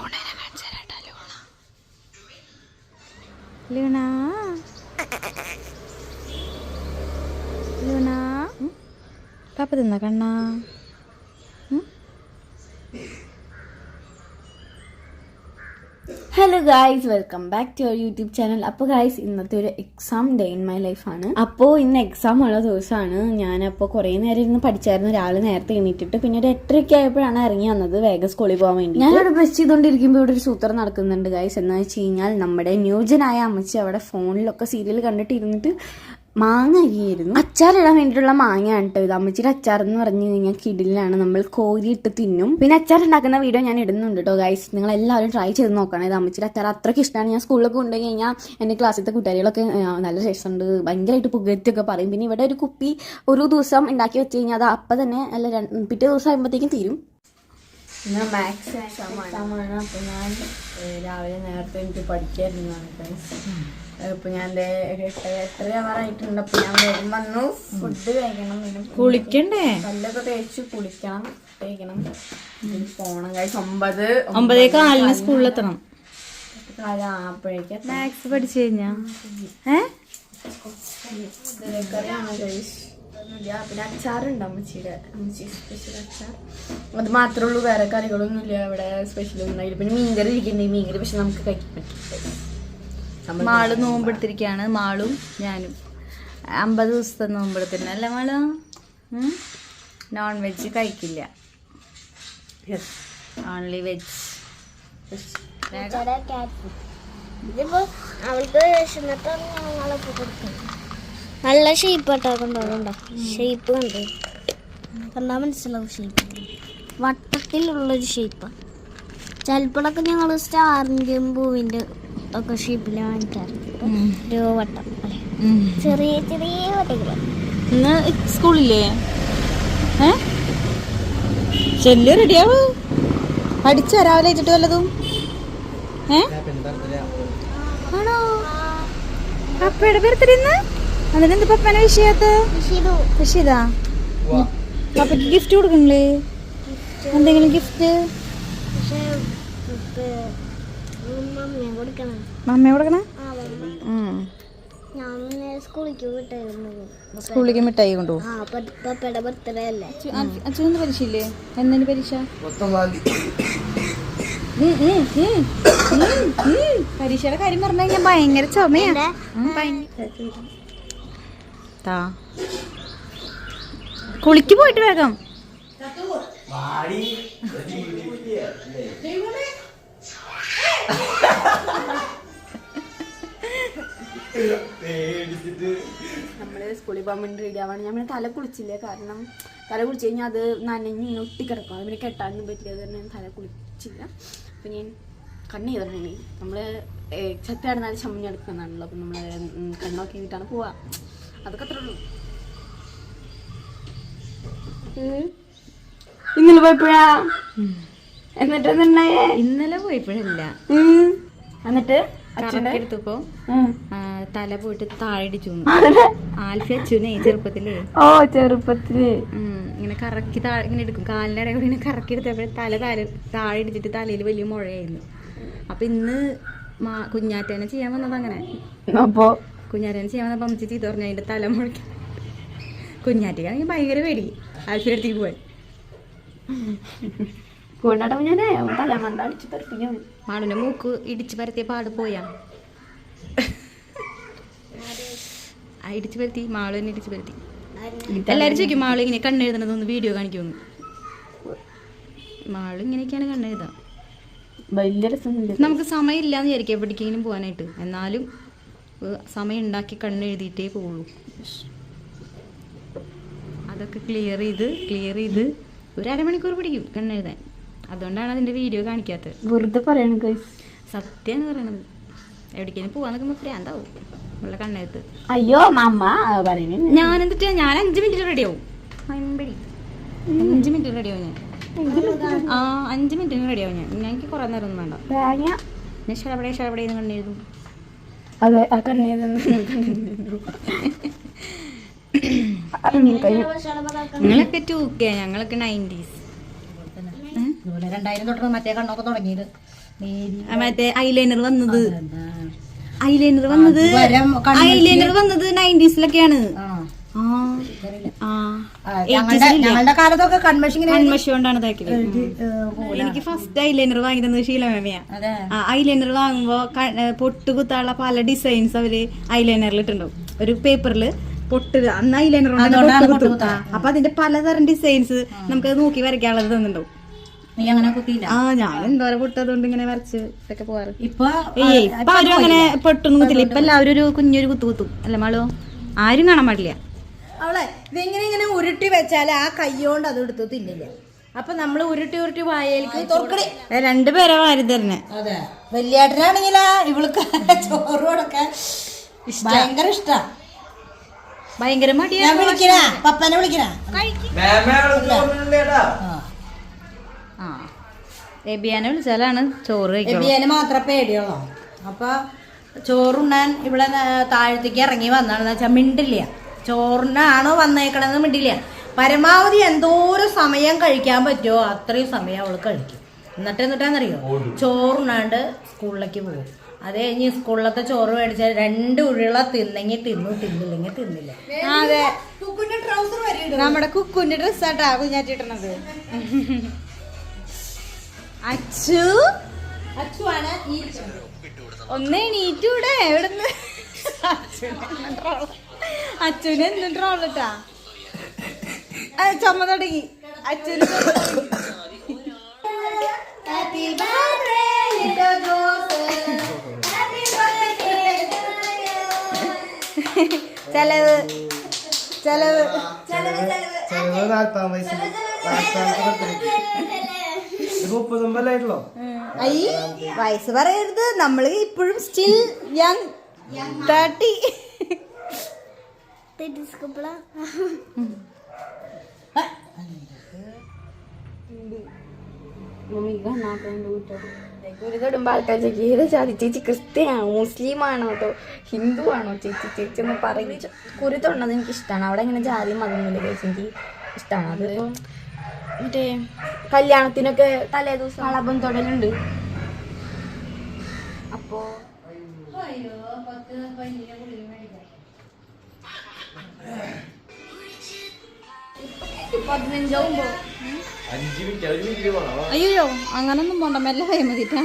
ലൂണേനെ കാണിച്ചു തരാട്ടാ Luna Luna. Luna പാപ്പ തിന്ന കണ്ണാ? Hello guys welcome back to your YouTube channel അപ്പോൾ ഗായ്സ് ഇന്നത്തെ ഒരു എക്സാം ഡേ ഇൻ മൈ ലൈഫാണ് അപ്പോൾ ഇന്ന് എക്സാം ഉള്ള ദിവസമാണ്. ഞാനപ്പോൾ കുറേ നേരം ഇരുന്ന് പഠിച്ചായിരുന്നു. രാവിലെ നേരത്തെ എണീറ്റിട്ട് പിന്നെ ഒരു എട്ടരയ്ക്ക് ആയപ്പോഴാണ് ഇറങ്ങി വന്നത് വേഗം സ്കൂളിൽ പോകാൻ വേണ്ടി ഞാനവിടെ ബ്രഷ് ചെയ്തുകൊണ്ടിരിക്കുമ്പോൾ ഇവിടെ ഒരു സൂത്രം നടക്കുന്നുണ്ട് ഗായ്സ് എന്ന് വെച്ച് കഴിഞ്ഞാൽ നമ്മുടെ ന്യൂജനായ അമ്മച്ചി അവിടെ ഫോണിലൊക്കെ സീരിയൽ കണ്ടിട്ട് ഇരുന്നിട്ട് മാങ്ങ അരിയായിരുന്നു അച്ചാറിടാൻ വേണ്ടിയിട്ടുള്ള മാങ്ങയാണ് കേട്ടോ ഇത്. അമ്മച്ചിയുടെ അച്ചാർ എന്ന് പറഞ്ഞു കഴിഞ്ഞാൽ കിടിലാണ് നമ്മൾ കോരിയിട്ട് തിന്നും. പിന്നെ അച്ചാർ ഉണ്ടാക്കുന്ന വീഡിയോ ഞാൻ ഇടുന്നുണ്ട് കേട്ടോ ഗൈസ് നിങ്ങൾ എല്ലാവരും ട്രൈ ചെയ്ത് നോക്കണം. ഇത് അമ്മച്ചിയുടെ അച്ചാർ അത്രയ്ക്ക് ഇഷ്ടമാണ്. ഞാൻ സ്കൂളിലൊക്കെ കൊണ്ടുപോയി കഴിഞ്ഞാൽ എന്റെ ക്ലാസ്സിലത്തെ കുട്ടികളൊക്കെ നല്ല രസമുണ്ട്. ഭയങ്കരമായിട്ട് പുകഴ്ത്തിയൊക്കെ പറയും. പിന്നെ ഇവിടെ ഒരു കുപ്പി ഒരു ദിവസം ഉണ്ടാക്കി വെച്ച് കഴിഞ്ഞാൽ അത് അപ്പം തന്നെ അല്ല രണ്ട് പിറ്റേ ദിവസം ആകുമ്പോഴത്തേക്കും തീരും. മാത്സ് എക്സാമാണ് അപ്പൊ ഞാൻ രാവിലെ നേരത്തെ എനിക്ക് പഠിക്കായിരുന്നതാണ് ഇപ്പൊ ഞാൻ ഞാൻ വേഗം വന്നു. ഫുഡ് കഴിക്കണം കുളിക്കണ്ടേ? പല്ലൊക്കെ തേച്ച് കുളിക്കണം കഴിക്കണം ഇനി പോണം കഴിച്ച് ഒമ്പത് ഒമ്പതേ കാലിന് സ്കൂളിലെത്തണം. മാത്സ് പഠിച്ചു കഴിഞ്ഞാ? ഏ? കറിയാണ് കഴിച്ച് ഒന്നുമില്ല പിന്നെ അച്ചാറുണ്ട് അമ്മച്ചിയുടെ. അമ്മച്ചി സ്പെഷ്യൽ അച്ചാർ. അത് മാത്രമേ ഉള്ളൂ വേറെ കറികളൊന്നും ഇല്ല ഇവിടെ സ്പെഷ്യൽ ഒന്നും പിന്നെ മീൻകറി ഇരിക്കുന്നുണ്ട്. മീൻകറി പക്ഷെ നമുക്ക് കഴിക്കാൻ പറ്റില്ല. മാൾ നോമ്പെടുത്തിരിക്കുകയാണ് മാളും ഞാനും. അമ്പത് ദിവസത്തെ നോമ്പെടുത്തിരുന്നു അല്ലേ മാൾ? നോൺ വെജ് കഴിക്കില്ല. ഓൺലി വെജ് അവൾക്ക് നല്ല ഷേപ്പ് ആട്ടോ കണ്ടോ? ഷേപ്പ് കണ്ടോ? കണ്ടാ മനസ്സിലാവും ഷേപ്പ് വട്ടത്തിലുള്ളൊരു ഷേപ്പാണ് ചിലപ്പോഴൊക്കെ ഞങ്ങൾ സ്റ്റാറിന്റെയും പൂവിന്റെ ഒക്കെ വാങ്ങിക്കാറുണ്ട് ഒരു വട്ടം ചെറിയ ചെറിയ വട്ടങ്ങൾ ഇന്ന് സ്കൂളില്ലേ? ഏ? ചെല്ലു റെഡിയാവൂ. പഠിച്ചോ രാവിലെ വെച്ചിട്ട് വല്ലതും? ഏ? ആണോ? പപ്പയുടെ ബർത്ത്ഡേ ഇന്ന്? അതിനെന്ത് പപ്പനെ വിഷയത്ത് വിഷയതാ പപ്പയ്ക്ക് ഗിഫ്റ്റ് കൊടുക്കണില്ലേ? എന്തെങ്കിലും ഗിഫ്റ്റ് പക്ഷേ മമ്മിയെ കൊടുക്കണം. മമ്മ കൊടുക്കണേ? ആ മമ്മ ഞാൻ സ്കൂളിലേക്ക് മിഠായി കൊണ്ടുപോകും അച്ഛനെന്ത് പരീക്ഷ? ഇല്ലേ പരീക്ഷ. പരീക്ഷയുടെ കാര്യം പറഞ്ഞു കഴിഞ്ഞാൽ ഭയങ്കര ചുമയാ. ഭയങ്കര. താ. കുളിക്ക് പോയിട്ട് വേഗം. നമ്മൾ സ്കൂളിൽ പോകാൻ വേണ്ടി റെഡി ആവാണ്. ഞാൻ പിന്നെ തല കുളിച്ചില്ല? കാരണം തല കുളിച്ച് കഴിഞ്ഞാൽ അത് നനഞ്ഞ് ഇങ്ങനെ ഒട്ടിക്കിടക്കും. അത് പിന്നെ കെട്ടാനൊന്നും പറ്റില്ല. അത് ഞാൻ തല കുളിച്ചില്ല. അപ്പം ഞാൻ കണ്ണ് ചെയ്തിട്ടുണ്ടെങ്കിൽ നമ്മൾ ചത്ത കിടന്നാൽ ചമ്മഞ്ഞെടുക്കുന്നതാണല്ലോ അപ്പം നമ്മൾ കണ്ണൊക്കെ കഴിഞ്ഞിട്ടാണ് പോവാ. അതൊക്കെ അത്രേ ഉള്ളൂ. ഇന്നലെ പോയപ്പോഴാ? എന്നിട്ട് എന്തുണ്ടായേ ഇന്നലെ പോയപ്പോഴല്ല. എന്നിട്ട് അച്ഛന്റെ? എടുത്തപ്പോ. തല പോയിട്ട് താഴെ ചൂന്നു ആൽഫി അച്ഛനെ ചെറുപ്പത്തിലേ. ഓ ചെറുപ്പത്തിൽ. ഇങ്ങനെ കറക്കി താഴെ ഇങ്ങനെ എടുക്കും. ഇടയിൽ കൂടി ഇങ്ങനെ കറക്കി എടുത്തപ്പോഴേ തല താഴെ താഴെ ഇടിച്ചിട്ട് തലയിൽ വലിയ മുഴയായിരുന്നു. അപ്പൊ ഇന്ന് മാ കുഞ്ഞാറ്റേനെ ചെയ്യാൻ വന്നത് അങ്ങനെ. അപ്പോ? കുഞ്ഞാറ്റേനെ ചെയ്യാൻ വന്നപ്പോ അമ്മച്ചി ചീത്ത പറഞ്ഞു അതിന്റെ തല മുഴക്കി. കുഞ്ഞാറ്റേക്കാണെങ്കിൽ ഭയങ്കര പേടി. ആൽഫിയുടെ അടുത്തേക്ക് പോയി കൊണ്ടാട്ടം ഞാൻ മണ്ട അടിച്ച് തെറിപ്പിക്കാൻ മാളുവിന്റെ മൂക്ക് ഇടിച്ച് പരത്തിയ പാട് പോയാ. ഇടിച്ച് പരത്തി മാളു തന്നെ ഇടിച്ച് പരത്തി. എല്ലാവരും ചോദിക്കും മാളു ഇങ്ങനെ കണ്ണെഴുതണതൊന്ന് വീഡിയോ കാണിക്കുമെന്ന് മാളു ഇങ്ങനെയൊക്കെയാണ് കണ്ണെഴുതാം വലിയ രസമൊന്നുമില്ല. നമുക്ക് സമയമില്ല എന്ന് വിചാരിക്കുക എവിടേക്കെങ്കിലും പോകാനായിട്ട്. എന്നാലും സമയം ഉണ്ടാക്കി കണ്ണെഴുതിയിട്ടേ പോവുള്ളൂ. അതൊക്കെ ക്ലിയർ ചെയ്ത് ക്ലിയർ ചെയ്ത് ഒരു അരമണിക്കൂർ പിടിക്കും കണ്ണെഴുതാൻ. അതുകൊണ്ടാണ് അതിന്റെ വീഡിയോ കാണിക്കാത്തത്. വെറുതെ പറയണ ഗൈസ് സത്യമാണ് പറയണത്. എവിടേക്കാനും പോവാൻ നിൽക്കുമ്പോ പ്രാന്താവും ഉള്ള കണ്ണെഴുത്ത് അയ്യോ മമ്മ പറയണേ. ഞാൻ എന്നിട്ട് ഞാൻ അഞ്ച് മിനിറ്റ് റെഡിയാവും ആവും അഞ്ച് മിനിറ്റ് റെഡിയാവും ഞാൻ ആ അഞ്ച് മിനിറ്റിന് റെഡിയാവും ഞാൻ. ഞാൻ എനിക്ക് കുറെ നേരം ഒന്നും വേണ്ട. ഞാൻ ഷടപടേ എന്ന് കണ്ണെഴുതും അതെ ആ കണ്ണീന്ന് നിങ്ങളൊക്കെ ടൂ കെ ഞങ്ങളൊക്കെ നയന്റീസ് അതുപോലെ രണ്ടായിരം തൊട്ടാണ് മറ്റേ കണ്ണൊക്കെ തുടങ്ങിയത്. മറ്റേ ഐലൈനർ വന്നത്. ഐലൈനർ വന്നത് ഐലൈനർ വന്നത് നയന്റീസിലൊക്കെയാണ്. ഞങ്ങളുടെ കാലത്തൊക്കെ കൺമഷി കൊണ്ടാണ് ഇതാക്കിയത്. എനിക്ക് ഫസ്റ്റ് ഐലൈനർ വാങ്ങി തന്നത് ശീലമേമയാ ഐലൈനർ വാങ്ങുമ്പോ പൊട്ട് കുത്താനുള്ള പല ഡിസൈൻസ് അവർ ഐലൈനറിൽ ഇട്ടുണ്ടാവും ഒരു പേപ്പറിൽ പൊട്ട് അന്ന് ഐലൈനർ അപ്പൊ അതിന്റെ പലതരം ഡിസൈൻസ് നമുക്ക് നോക്കി വരയ്ക്കാനുള്ളത് തന്നിട്ടുണ്ടാവും. നീ അങ്ങനെ കുത്തിയില്ല? ആ ഞാൻ എന്തോരം ഇങ്ങനെ വരച്ച് ഇതൊക്കെ പോവാറ്. ഇപ്പൊ ഏയ് ഇപ്പൊ ആരും അങ്ങനെ പൊട്ടൊന്നും കുത്തില്ല ഇപ്പൊ എല്ലാവരും ഒരു കുഞ്ഞൊരു കുത്തു കുത്തും. അല്ല മാളോ? ആരും കാണാൻ പാടില്ല. അവളെ ഇതിങ്ങനെ ഇങ്ങനെ ഉരുട്ടി വെച്ചാൽ ആ കൈയോണ്ട് അത് എടുത്ത് തിന്നില്ല. അപ്പൊ നമ്മൾ ഉരുട്ടി ഉരുട്ടി വായയിലേക്ക് രണ്ടുപേരെ വാരി തരണേ. അതെ. വലിയേട്ടനാണെങ്കിലാ ഇവൾക്ക് ചോറ് കൊടുക്കാൻ ഭയങ്കര ഇഷ്ടാ. ഭയങ്കര മടിയാ. വിളിക്കണ? പപ്പനെ വിളിക്കണ? എബിയാനെ വിളിച്ചാലാണ് ചോറ് എബിയാന് മാത്രമേ പേടിയുള്ളൂ? അപ്പൊ ചോറുണ്ണാൻ ഇവിടെ താഴത്തേക്ക് ഇറങ്ങി വന്നാണെന്ന് വെച്ചാൽ മിണ്ടില്ല. ചോറിനാണോ വന്നേക്കണെന്ന് മിണ്ടില്ല. പരമാവധി എന്തോരം സമയം കഴിക്കാൻ പറ്റുമോ അത്രയും സമയം അവൾ കഴിക്കും. എന്നിട്ട് എന്നിട്ടാന്നറിയോ? ചോറുണ്ണാണ്ട് സ്കൂളിലേക്ക് പോകും. അത് കഴിഞ്ഞ് സ്കൂളിലത്തെ ചോറ് മേടിച്ചാൽ രണ്ട് ഉരുള തിന്നെങ്കിൽ തിന്നു തിന്നില്ലെങ്കിൽ തിന്നില്ല. അതെ. നമ്മുടെ കുക്കുന്റെ ഡ്രസ്സാട്ടാ കുഞ്ഞാറ്റിട്ടണത് അച്ചു? അച്ചു ഈ ഒന്നേ എണീറ്റൂടെ എവിടുന്ന്? അച്ഛന് എന്തും ട്രോളട്ടാ ചുമ തുടങ്ങി. അച്ഛന് ചുമ ചെലവ്. ചെലവ്. ചെലവ് ചെലവ്. നാൽപ്പതാം വയസ്സിൽ ഐ വയസ്സ് പറയരുത്. നമ്മൾ ഇപ്പോഴും സ്റ്റിൽ യങ് തേർട്ടി കൂട്ടോ ആൾക്കാർ ചോദിക്കും ഏത് ജാതി ചേച്ചി ക്രിസ്ത്യനാണോ മുസ്ലിം ആണോ അതോ ഹിന്ദു ആണോ ചേച്ചി ചേച്ചി ഒന്ന് പറയും കുറി തൊണ്ണത് എനിക്ക് ഇഷ്ടമാണ് അവിടെ ഇങ്ങനെ ജാതി മതമൊന്നുമില്ല ചേച്ചി എനിക്ക് ഇഷ്ടമാണ് അത് മറ്റേ കല്യാണത്തിനൊക്കെ തലേ ദിവസം അളബം തൊടലുണ്ട്. അപ്പോ പതിനഞ്ചാവുമ്പോ. അയ്യോ അങ്ങനൊന്നും പോണ്ട മെല്ലെ കൈ മതിട്ടാ.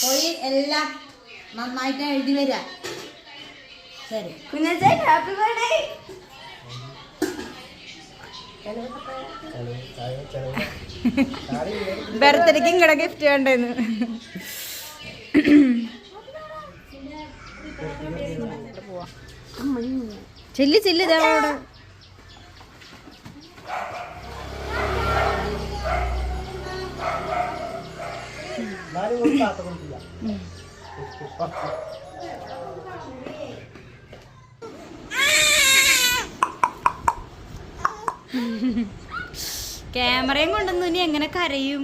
പോയി എല്ലാം നന്നായിട്ട് എഴുതി വരാ. ശരി. കുഞ്ഞാച്ചേ ഹാപ്പി ബർത്ത്ഡേ ബർത്ത്ഡേക്ക് ഇങ്ങടെ ഗിഫ്റ്റ് വേണ്ടെന്ന്. ചെല്ലി ചെല്ലി അവിടെ. എന്നാലും ഒരു കൊടുക്കില്ല ക്യാമറയും കൊണ്ടുവന്നു ഇനി എങ്ങനെ കരയും?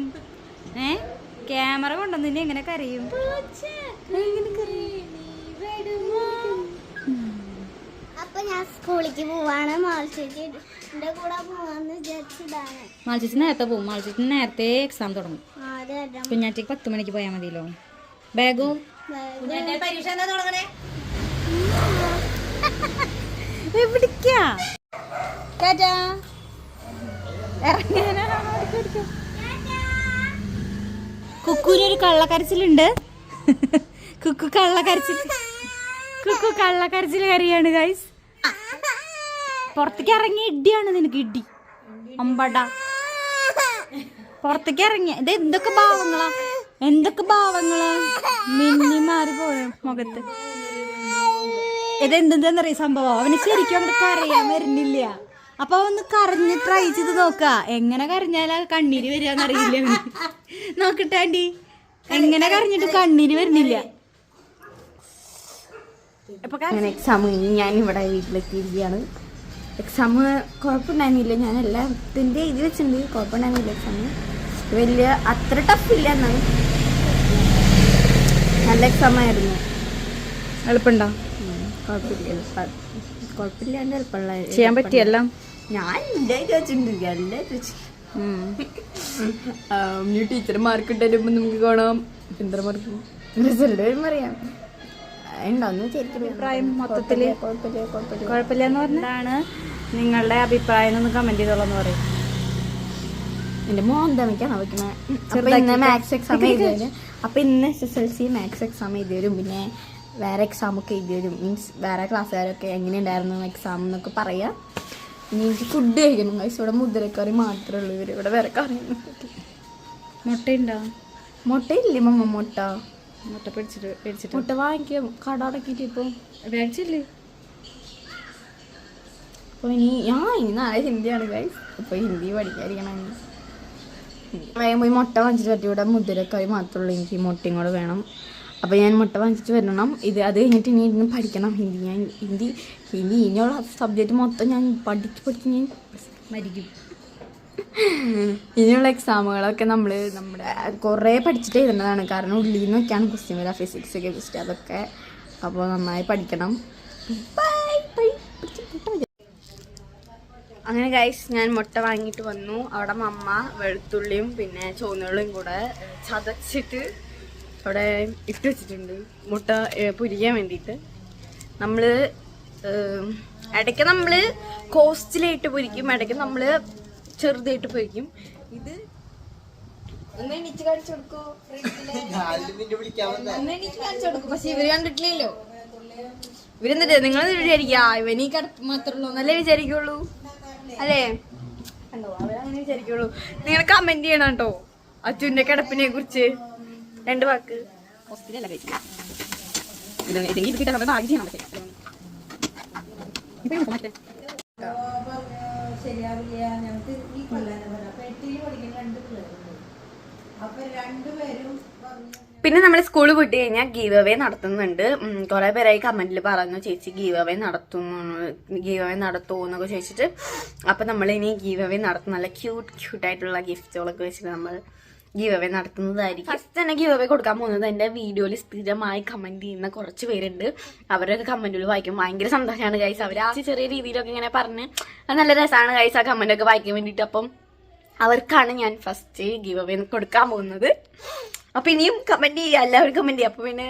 ഏ? ക്യാമറ കൊണ്ടുവന്നു ഇനി എങ്ങനെ കരയും? അപ്പൊ ഞാൻ സ്കൂളിലേക്ക് പോവാണ്. മാൾച്ചേച്ചി എന്റെ കൂടെ പോവാന്ന് വിചാരിച്ചതാണ്. മാൾച്ചിച്ച് നേരത്തെ പോകും മാൾച്ചിച്ച് നേരത്തെ എക്സാം തുടങ്ങും. കുഞ്ഞാറ്റേക്ക് പത്ത് മണിക്ക് പോയാൽ മതിയല്ലോ. ബാഗോ? പരീക്ഷ എന്താ തുടങ്ങണേ? എവിടേക്കാ ടാറ്റാ? കുക്കുവിനൊരു കള്ളക്കരച്ചിലുണ്ട്. കുക്കു കള്ളക്കരച്ചിൽ കുക്കു കള്ളക്കരച്ചിൽ കറിയാണ് ഗൈസ് പുറത്തേക്ക് ഇറങ്ങിയ ഇടിയാണ് നിനക്ക് ഇടി. അമ്പട. പുറത്തേക്ക് ഇറങ്ങിയ ഇത് എന്തൊക്കെ ഭാവങ്ങളാ? എന്തൊക്കെ ഭാവങ്ങളാ? മിന്നി മാറി പോയ മുഖത്ത്? ഇത് എന്തെന്നറിയ സംഭവം? അവന് ശരിക്കും അങ്ങോട്ട് അറിയാൻ വരുന്നില്ല. അപ്പൊ ഒന്ന് കരഞ്ഞ് ട്രൈ ചെയ്ത് നോക്ക. എങ്ങനെ കരഞ്ഞാലാ കണ്ണീര് വരികയെന്ന് അറിയില്ല നോക്കട്ടെ ആന്റി എങ്ങനെ കരഞ്ഞിട്ട് കണ്ണീര് വരുന്നില്ല. അങ്ങനെ എക്സാം കഴിഞ്ഞ് ഞാൻ ഇവിടെ വീട്ടിലെത്തിയിരിക്കുകയാണ്. എക്സാം കുഴപ്പമുണ്ടായിരുന്നില്ല. ഞാൻ എല്ലാത്തിന്റെ എഴുതി വെച്ചിട്ടുണ്ട്. കുഴപ്പമുണ്ടായിരുന്നില്ല എക്സാം വലിയ അത്ര ടഫില്ല എന്നാണ്. നല്ല എക്സാം ആയിരുന്നു. എളുപ്പമുണ്ടോ? കുഴപ്പമില്ല. കുഴപ്പമില്ലാണ്ട് എളുപ്പമുള്ള ചെയ്യാൻ പറ്റിയെല്ലാം? ഞാൻ ഇല്ല ചോദിച്ചിട്ടുണ്ട് ചോദിച്ചിട്ടുണ്ട് ഇട്ടുമ്പോൾ നമുക്ക് കാണാം. എത്ര മാർക്ക് റിസൾട്ട് വരുമ്പോൾ അറിയാം ഉണ്ടാവുന്ന ശരിക്കും അഭിപ്രായം കുഴപ്പമില്ല കുഴപ്പമില്ല എന്ന് പറഞ്ഞാണ് നിങ്ങളുടെ അഭിപ്രായം? ഒന്ന് കമന്റ് ചെയ്തോളന്ന് പറയും. എന്റെ മോൻ തമിക്കാണ് വെക്കണേ? അപ്പൊ ഇന്ന് മാത്സ് എക്സാം എഴുതിയവര്. അപ്പൊ ഇന്ന് S S L C maths exam എഴുതിയവരും പിന്നെ വേറെ എക്സാം ഒക്കെ എഴുതിയവരും. മീൻസ് വേറെ ക്ലാസ്സുകാരൊക്കെ എങ്ങനെയുണ്ടായിരുന്നു എക്സാം എന്നൊക്കെ പറയാം. ഇനി എനിക്ക് ഫുഡ് കഴിക്കണം. ഗൈസ് ഇവിടെ മുദ്രക്കറി മാത്രമേ ഉള്ളൂ ഇവർ ഇവിടെ വേറെ കറി മുട്ടയുണ്ടോ? മുട്ടയില്ലേ മമ്മ? മുട്ട. മുട്ട പിടിച്ചിട്ട് പിടിച്ചിട്ട് മുട്ട വാങ്ങിക്കും. കട അടക്കിയിട്ട് ഇപ്പൊ. മേടിച്ചില്ലേ അപ്പൊ ഇനി ഞാൻ ഇനി നാളെ ഹിന്ദിയാണ് ഗൈസ് അപ്പൊ ഹിന്ദി പഠിക്കാതിരിക്കണം. ഇനി. വേഗം പോയി മുട്ട വാങ്ങിച്ചിട്ട് പറ്റി. ഇവിടെ മുദ്രക്കറി മാത്രമേ ഉള്ളൂ. എനിക്ക് മുട്ടയും കൂടെ വേണം. അപ്പോൾ ഞാൻ മുട്ട വാങ്ങിച്ചിട്ട് വരണം. ഇത് അത് കഴിഞ്ഞിട്ട് ഇനി ഇരുന്ന് പഠിക്കണം. ഹിന്ദി ഞാൻ ഹിന്ദി ഹിന്ദി ഇനിയുള്ള സബ്ജക്റ്റ് മൊത്തം ഞാൻ പഠിച്ച് പഠിച്ച് ഞാൻ മരിക്കും. ഇനിയുള്ള എക്സാമുകളൊക്കെ നമ്മൾ നമ്മുടെ കുറേ പഠിച്ചിട്ട് എഴുതുന്നതാണ് കാരണം ഉള്ളിൽ നിന്നൊക്കെയാണ് ക്വസ്റ്റ്യൻ വരിക ഫിസിക്സ് കെമിസ്ട്രി അതൊക്കെ. അപ്പോൾ നന്നായി പഠിക്കണം. അങ്ങനെ ഗൈസ് ഞാൻ മുട്ട വാങ്ങിയിട്ട് വന്നു. അവിടെ മമ്മ വെളുത്തുള്ളിയും പിന്നെ ചുവന്നുള്ളിയും കൂടെ ചതച്ചിട്ട് അവിടെ ഇട്ട് വെച്ചിട്ടുണ്ട്. മുട്ട പുരിക്കാൻ വേണ്ടിയിട്ട്. നമ്മൾ ഇടയ്ക്ക് നമ്മൾ കോസ്റ്റിലായിട്ട് പൊരിക്കും. ഇടയ്ക്ക് നമ്മൾ ചെറുതായിട്ട് പൊരിക്കും. ഇത് ഒന്ന് എണീച്ച് കാണിച്ചു കൊടുക്കോ ഒന്ന് എണീച്ച് കാണിച്ചു കൊടുക്കും. പക്ഷെ ഇവർ കണ്ടിട്ടില്ലല്ലോ. ഇവരെന്നിട്ട് നിങ്ങൾ വിചാരിക്കുക ഇവനീ കിടപ്പ് മാത്രമേ ഉള്ളൂ എന്നല്ലേ വിചാരിക്കുള്ളൂ? അല്ലേ? കണ്ടോ അവരങ്ങനെ വിചാരിക്കുള്ളൂ. നിങ്ങൾ കമന്റ് ചെയ്യണം കേട്ടോ അച്ഛന്റെ കിടപ്പിനെ കുറിച്ച്. രണ്ട് വാക്ക്. ഹോസ്പിറ്റലല്ല കഴിച്ചില്ല ഇത് ഇതെങ്കിൽ ഇത് കിട്ടാൻ നമ്മൾ ഭാഗ്യം ചെയ്യണം പക്ഷേ ഇപ്പൊ നമുക്ക് മറ്റേ ശരിയാവില്ല ഞങ്ങൾക്ക് ഈ കൊല്ലാൻ അപ്പൊ എട്ടിൽ പഠിക്കുന്ന രണ്ട് പിള്ളേരുണ്ട് അപ്പൊ രണ്ടുപേരും പറഞ്ഞു പിന്നെ നമ്മൾ സ്കൂൾ വിട്ട് കഴിഞ്ഞാൽ ഗീവ് അവേ നടത്തുന്നുണ്ട്. കുറെ പേരായി കമന്റിൽ പറഞ്ഞു ചേച്ചി ഗീവ് അവേ നടത്തുന്നു ഗീവ് അവേ നടത്തുമോ എന്നൊക്കെ ചോദിച്ചിട്ട്. അപ്പൊ നമ്മളിനി ഗീവ് അവേ നടത്തും. നല്ല ക്യൂട്ട് ക്യൂട്ടായിട്ടുള്ള ഗിഫ്റ്റുകളൊക്കെ വെച്ചിട്ട് നമ്മൾ ഗീവ് അവേ നടത്തുന്നതായിരിക്കും. ഫസ്റ്റ് തന്നെ ഗീവ് അവേ കൊടുക്കാൻ പോകുന്നത് എന്റെ വീഡിയോയിൽ സ്ഥിരമായി കമന്റ് ചെയ്യുന്ന കുറച്ച് പേരുണ്ട്. അവരൊക്കെ കമന്റുകൾ വായിക്കും. ഭയങ്കര സന്തോഷമാണ് ഗൈസ് അവർ ആ ചെറിയ രീതിയിലൊക്കെ ഇങ്ങനെ പറഞ്ഞ് അത് നല്ല രസമാണ് ഗൈസ് ആ കമന്റ് ഒക്കെ വായിക്കാൻ വേണ്ടിയിട്ട്. അപ്പം അവർക്കാണ് ഞാൻ ഫസ്റ്റ് ഗീവ് അവേ കൊടുക്കാൻ പോകുന്നത്. അപ്പൊ ഇനിയും കമന്റ് ചെയ്യുക. എല്ലാവരും കമന്റ് ചെയ്യുക. അപ്പോൾ പിന്നെ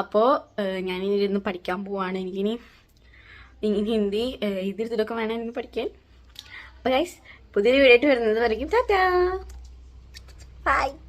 അപ്പോൾ അപ്പോ ഞാൻ ഇനി ഇരുന്ന് പഠിക്കാൻ പോവാണ്. എനിക്കിനി ഹിന്ദി ഇതിൽ ഇതൊക്കെ വേണം ഇന്ന് പഠിക്കാൻ. അപ്പൊ ഗൈസ് പുതിയൊരു വീഡിയോ ആയിട്ട് വരുന്നത് വരയ്ക്കും. ടാറ്റാ はい。